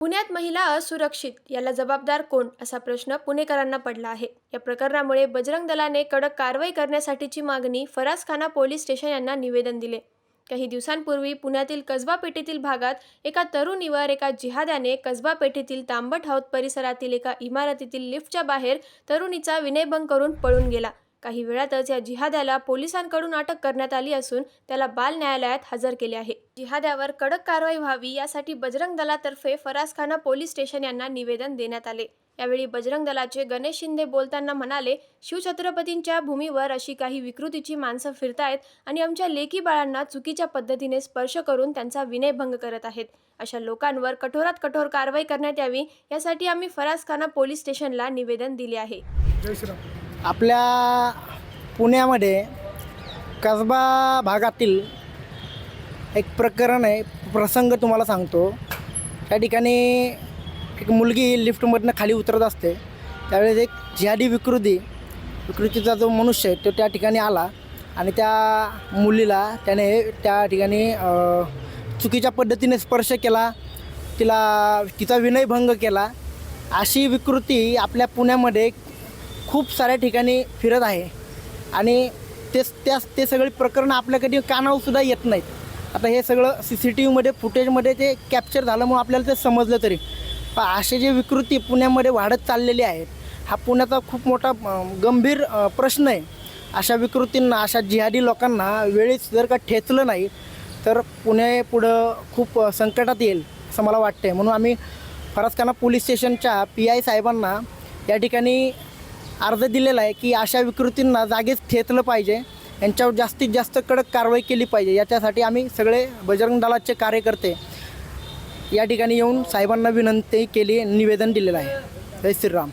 पुण्यात महिला असुरक्षित याला जबाबदार कोण? असा प्रश्न पुणेकरांना पडला आहे. या प्रकरणामुळे बजरंग दलाने कडक कारवाई करण्यासाठीची मागणी फरासखाना पोलीस स्टेशन यांना निवेदन दिले. काही दिवसांपूर्वी पुण्यातील कसबा पेठेतील भागात एका तरुणीवर एका जिहाद्याने कसबा पेठेतील तांबट हौद परिसरातील एका इमारतीतील लिफ्टच्या बाहेर तरुणीचा विनयभंग करून पळून गेला. काही वेळातच या जिहाद्याला पोलिसांकडून अटक करण्यात आली असून त्याला बाल न्यायालयात हजर केले आहे. जिहाद्यावर कडक कारवाई व्हावी यासाठी बजरंग दलातर्फे फरासखाना पोलीस स्टेशन यांना निवेदन देण्यात आले. यावेळी बजरंग दलाचे गणेश शिंदे बोलताना म्हणाले शिवछत्रपतींच्या भूमीवर अशी काही विकृतीची माणसं फिरतायत आणि आमच्या लेकी बाळांना चुकीच्या पद्धतीने स्पर्श करून त्यांचा विनयभंग करत आहेत. अशा लोकांवर कठोरात कठोर कारवाई करण्यात यावी यासाठी आम्ही फरासखाना पोलीस स्टेशनला निवेदन दिले आहे. जय आपल्या पुण्यामध्ये कसबा भागातील एक प्रकरण आहे प्रसंग तुम्हाला सांगतो. त्या ठिकाणी एक मुलगी लिफ्टमधनं खाली उतरत असते. त्यावेळेस एक जिहादी विकृती विकृतीचा जो मनुष्य आहे तो त्या ठिकाणी आला आणि त्या मुलीला त्याने त्या ठिकाणी चुकीच्या पद्धतीने स्पर्श केला. तिला तिचा विनयभंग केला. अशी विकृती आपल्या पुण्यामध्ये खूप साऱ्या ठिकाणी फिरत आहे. आणि ते त्या ते सगळे प्रकरणं आपल्याकडे कानावरसुद्धा येत नाहीत. आता हे सगळं सी सी टी व्हीमध्ये फुटेजमध्ये ते कॅप्चर झाल्यामुळं आपल्याला ते समजलं तरी. पण असे जे विकृती पुण्यामध्ये वाढत चाललेली आहेत हा पुण्याचा खूप मोठा गंभीर प्रश्न आहे. अशा विकृतींना अशा जिहादी लोकांना वेळीच जर का ठेचलं नाही तर पुणे पुढं खूप संकटात येईल असं मला वाटतं आहे म्हणून आम्ही फरसखाना पोलीस स्टेशनच्या पी आय साहेबांना या ठिकाणी अर्ज दिलेला आहे की अशा विकृतींना जागेच ठेचलं पाहिजे. यांच्यावर जास्तीत जास्त कडक कारवाई केली पाहिजे. याच्यासाठी आम्ही सगळे बजरंग दलाचे कार्यकर्ते या ठिकाणी येऊन साहेबांना विनंती केली निवेदन दिलेलं आहे. जय श्रीराम.